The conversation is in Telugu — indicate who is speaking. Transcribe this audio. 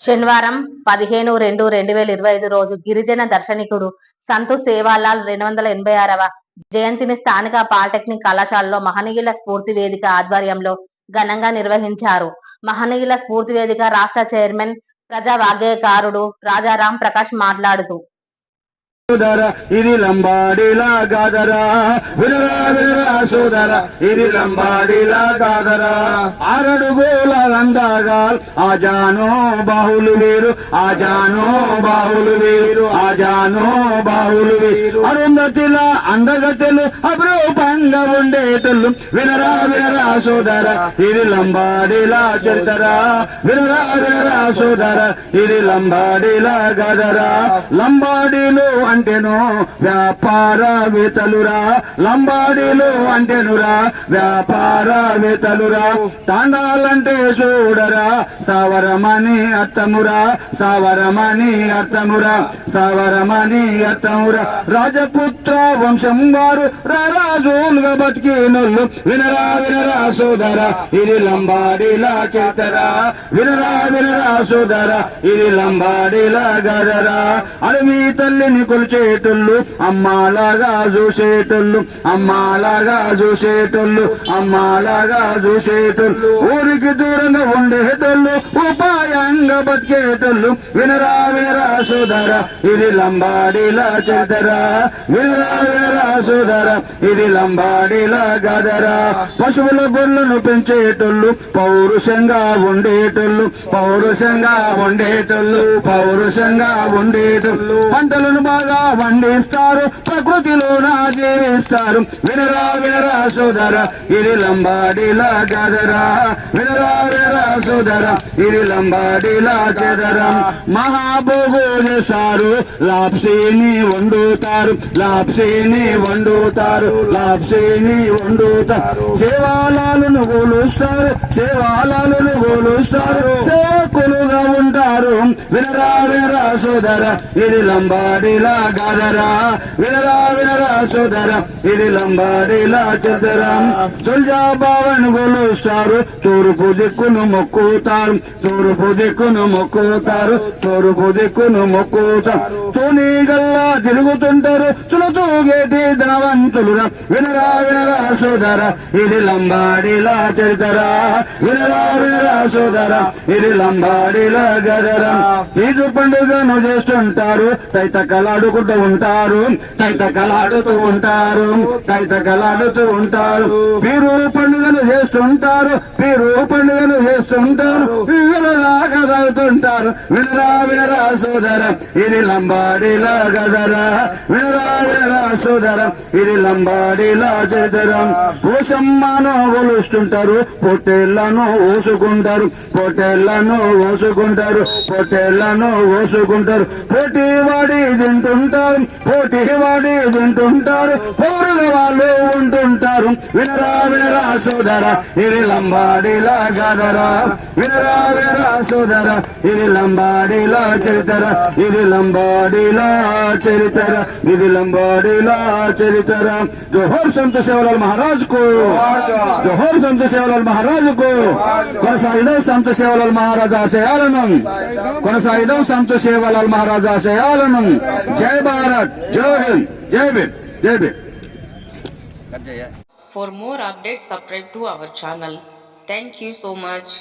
Speaker 1: శనివారం పదిహేను రెండు రెండు వేల ఇరవై ఐదు రోజు గిరిజన దర్శనికుడు సంతు సేవాలాల్ రెండు వందల ఎనభై ఆరవ జయంతిని స్థానిక పాలిటెక్నిక్ కళాశాలలో మహనీయుల స్ఫూర్తి వేదిక ఆధ్వర్యంలో ఘనంగా నిర్వహించారు. మహనీయుల స్ఫూర్తి వేదిక రాష్ట్ర చైర్మన్ ప్రజా వాగ్గేయకారుడు రాజారాం ప్రకాష్ మాట్లాడుతూ
Speaker 2: సోదర ఇది లంబాడిలా గాదరా. వినరా వినరా సోదర ఇది లంబాడిలా గాదరా. ఆరడుగుల అందగాల్ ఆజానో బాహులు వీరు ఆజానో బాహులు వీరు ఆజానో బాహులు వీరు. అరుంధతిల అందగతెలు అపరూపంగా ఉండేటలు వినరా వినరా సోదర ఇది లంబాడిలా చరితరా. వినరా వినరా సోదర ఇది లంబాడిలా గదరా. లంబాడిలో అంటేను వ్యాపారవేతలురా లంబాడీలు అంటేనురా వ్యాపారవేతలురా. తాండాలంటే చూడరా సవరమని అర్థమురా సవరమని అర్థమురా. స్థావరమని అర్థమురా రాజపుత్ర వంశం వారు రారాజులుగా బతికినోళ్ళు వినరా వినరా సోదర ఇది లంబాడిలా చేతరా. వినరా వినరా సోదర ఇది లంబాడిలా గదరా అడవి తల్లిని కొలిచేటోళ్ళు అమ్మాలాగా చూసేటోళ్ళు అమ్మాలాగా చూసేటోళ్ళు అమ్మాలాగా చూసేటోళ్ళు. ఊరికి దూరంగా ఉండేటోళ్ళు ఉపాయంగా బతికేటోళ్ళు. వినరా వినరా సోదర ఇది లంబాడీలా చేతరా వినరా వినరా ఇది లంబాడిలా గదరా. పశువుల గుళ్ళను పెంచేటోళ్ళు పౌరుషంగా ఉండేటోళ్ళు పౌరుషంగా ఉండేటోళ్ళు పౌరుషంగా ఉండేటోళ్ళు. పంటలను బాగా పండిస్తారు ప్రకృతిలోన జీవిస్తారు వినరా వినరా సోదర ఇది లంబాడిలా గదరా. వినరా వినరా సోదర ఇది లంబాడిలా చెదరా. మహాభోగు చేస్తారు లాప్సీని వండుతారు లాప్సీని వండుతారు లాప్సీని వండుతారు. సేవాలను గోలుస్తారు సేవాలను గోలుస్తారు సేవ ఉంటారు వినరా వినరా సోదర ఇది లంబాడిలా గాదరా వినరా వినరా సోదర ఇది లంబాడిలా చెదరా తుల్జా బావను గొలుస్తారు తూర్పు దిక్కును మొక్కుతారు. తూర్పు దిక్కును మొక్కుతారు తూర్పు దిక్కును మొక్కుతారు. తుని గల్లా తిరుగుతుంటారు. తులతూగేటి ధనవంతులురా. వినరా వినరా సోదర. ఇది లంబాడిలా చరితరా. వినరా వినరా సోదర. ఇది లంబాడిలా గదరా. ఈజు పండుగను చేస్తుంటారు. తైత కలాడుకుంటూ ఉంటారు. తైత కలాడుతూ ఉంటారు. తైత కలాడుతూ ఉంటారు. పీరు పండుగను చేస్తుంటారు. పీరు పండుగను చేస్తుంటారు. వినరా వినరా సోదర ఇది లంబాడీలా గదరా. వినరా వినరా సోదర ఇది లంబాడీలా చదరం కోసమ్మను కొలుస్తుంటారు పొట్టేళ్ళను ఓసుకుంటారు పొట్టేళ్ళను ఓసుకుంటారు పొట్టేళ్ళను ఓసుకుంటారు. పోటీ వాడి తింటుంటారు పోటీ వాడి తింటుంటారు పౌరుల వాళ్ళు ఉంటుంటారు. వినరా వినరా సోదర ఇది లంబాడీలా గదరా. వినరా వినరా సోదర ఇది లంబాడీలా చరితర ఇది లంబాడీలా చరితర ఇది లంబాడీలా చరితర జోహర్ సంత సేవలాల్ మహారాజ్ కు జోహర్ సంత సేవలాల్ మహారాజ్ కు కొనసాగిదాం సంత సేవలాల్ మహారాజ్ ఆశయాలను కొనసాగిదాం సంత సేవలాల్ మహారాజ్ ఆశయాలను జై భారత్ జై హింద్ జై భీమ్ జై Bhim
Speaker 3: For more updates, subscribe to our channel. Thank you so much.